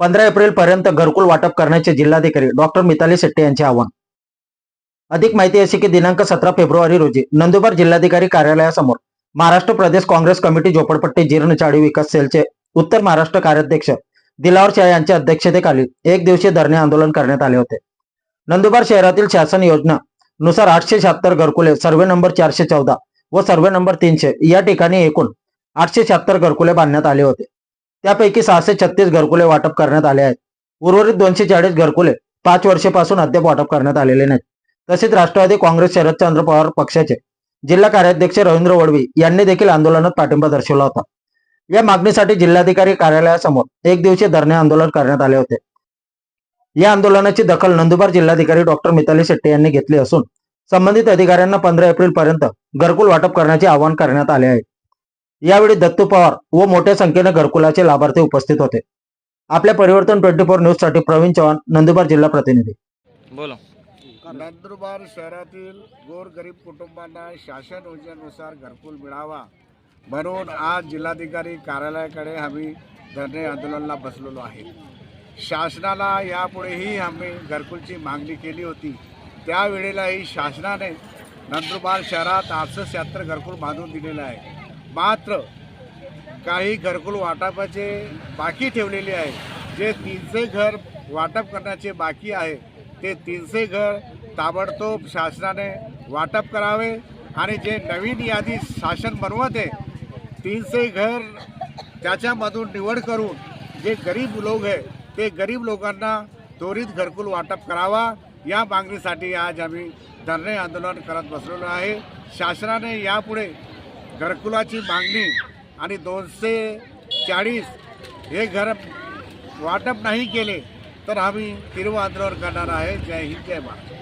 पंधरा एप्रिल पर्यंत घरकुल वाटप करण्याचे जिल्हाधिकारी डॉक्टर मिताली शेट्टे यांचे आवाहन. अधिक माहिती अशी की दिनांक सतरा फेब्रुवारी रोजी नंदुरबार जिल्हाधिकारी कार्यालयासमोर महाराष्ट्र प्रदेश काँग्रेस कमिटी झोपडपट्टी जीर्ण चाळी विकास सेलचे उत्तर महाराष्ट्र कार्याध्यक्ष दिलावर शाह यांच्या अध्यक्षतेखाली एक दिवसीय धरणे आंदोलन करण्यात आले होते. नंदुरबार शहरातील शासन योजना नुसार आठशे शहात्तर घरकुले सर्वे नंबर चारशे चौदा व सर्वे नंबर तीनशे या ठिकाणी एकूण आठशे शहात्तर घरकुले बांधण्यात आले होते. त्यापैकी सहाशे छत्तीस घरकुले वाटप करण्यात आले आहेत. उर्वरित दोनशे चाळीस घरकुले पाच वर्षापासून अद्याप वाटप करण्यात आलेले नाहीत. तसेच राष्ट्रवादी काँग्रेस शरदचंद्र पवार पक्षाचे जिल्हा कार्याध्यक्ष रवींद्र वडवी यांनी देखील आंदोलनात पाठिंबा दर्शवला होता. या मागणीसाठी जिल्हाधिकारी कार्यालयासमोर एक दिवशी धरणे आंदोलन करण्यात आले होते. या आंदोलनाची दखल नंदुरबार जिल्हाधिकारी डॉक्टर मिताली शेट्टे यांनी घेतली असून संबंधित अधिकाऱ्यांना पंधरा एप्रिल पर्यंत घरकुल वाटप करण्याचे आवाहन करण्यात आले आहे. यावेळी दत्तू पवार व मोठ्या संख्येने घरकुलाचे लाभार्थी उपस्थित होते. आपल्या परिवर्तन ट्वेंटी फोर न्यूजसाठी प्रवीण चव्हाण नंदुरबार जिल्हा प्रतिनिधी. बोला. नंदुरबार शहरातील गोरगरीब कुटुंबांना शासन योजनेनुसार घरकुल मिळावा म्हणून आज जिल्हाधिकारी कार्यालयाकडे आम्ही धरणे आंदोलनाला बसलेलो आहे. शासनाला यापुढेही आम्ही घरकुलची मागणी केली होती. त्यावेळेलाही शासनाने नंदुरबार शहरात आठशे शहात्तर घरकुल बांधून दिलेलं आहे. मात्र काही घरकुल वाटपाचे बाकी ठेवलेले आहे जे तीनशे घर वाटप करण्याचे बाकी आहे ते तीनशे घर ताबडतोब शासनाने वाटप करावे आणि जे नवीन यादी शासन बनवत आहे तीनशे घर त्याच्यामधून निवड करून जे गरीब लोक आहे ते गरीब लोकांना त्वरित घरकुल वाटप करावा या मागणीसाठी आज आम्ही धरणे आंदोलन करत बसलेलो आहे. शासनाने यापुढे घरकुलाची मागणी आणि दोनशे चाळीस हे घर वाटप नाही केले तर आम्ही तीव्र आंदोलन करणार आहे. जय हिंद जय महाराष्ट्र